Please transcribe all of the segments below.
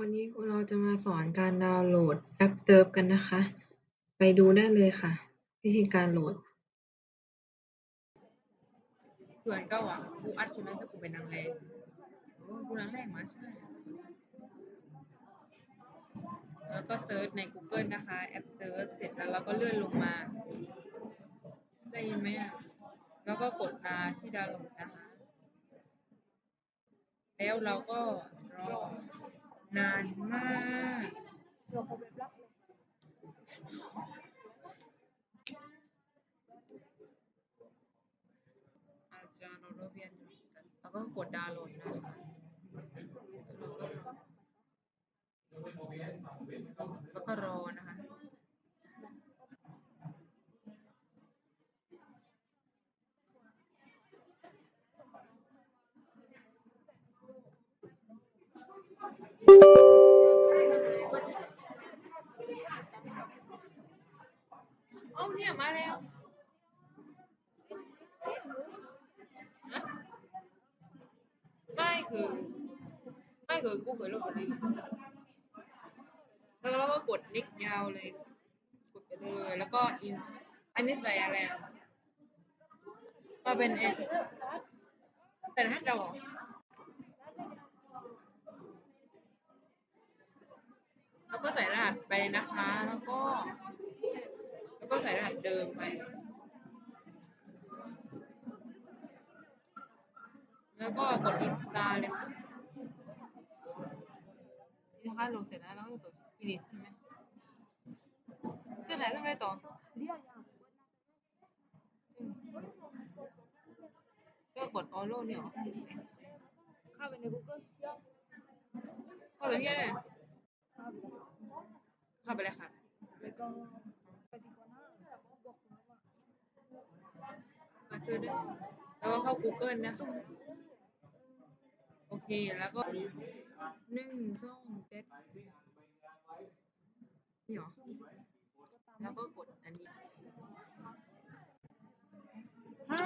วันนี้เราจะมาสอนการดาวน์โหลดแอปเซิร์ฟกันนะคะ ไปดูได้เลยค่ะ วิธีการโหลดเพื่อนก็อะกูอัดใช่ไหมถ้ากูเป็นนางแรงโอ้กูนางแรงมาใช่แล้วก็เซิร์ชใน Google นะคะแอปเซิร์ชเสร็จแล้วเราก็เลื่อนลงมา ได้ยินไหมอะ แล้วก็กดมาที่ดาวน์โหลดนะคะ แล้วเราก็รอ นานมากอาจารย์เราเริ่มเรียนอยู่แล้วก็กดดาวน์โหลดนะคะแล้วก็รอนะคะ เอาเนี่ยมาแล้วฮะไม่คือ ไม่คือกูเคยลบไปเลยแล้วเราก็กดนิกยาวเลย กดไปเลย แล้วก็อิน อันนี้ใส่อะไรอะมาเป็นเอแต่ถ้าเราแล้วก็ใส่รหัสไปนะคะ แล้วก็ แล้วก็ใส่รหัส เดิมไป แล้วก็กด install เลยค่ะนี่นะคะลงเสร็จแล้วเราก็กด finish ใช่ไหมเส้นไหนเส้นไหนต่ออืมก็กด follow เนี่ยเหรอเข้าไปใน Google เข้าไปที่ไหนเข้าไปเลยค่ะแล้วก็ไปที่ก่อนหน้าบอกคุณว่า มาซื้อด้วยแล้วก็เข้า Google นะ โอเค แล้วก็หนึ่งสองเจ็ดนี่เหรอ แล้วก็กดอันนี้ห้า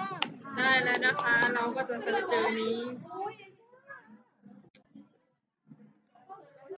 ได้แล้วนะคะ เราก็จะเจอนี้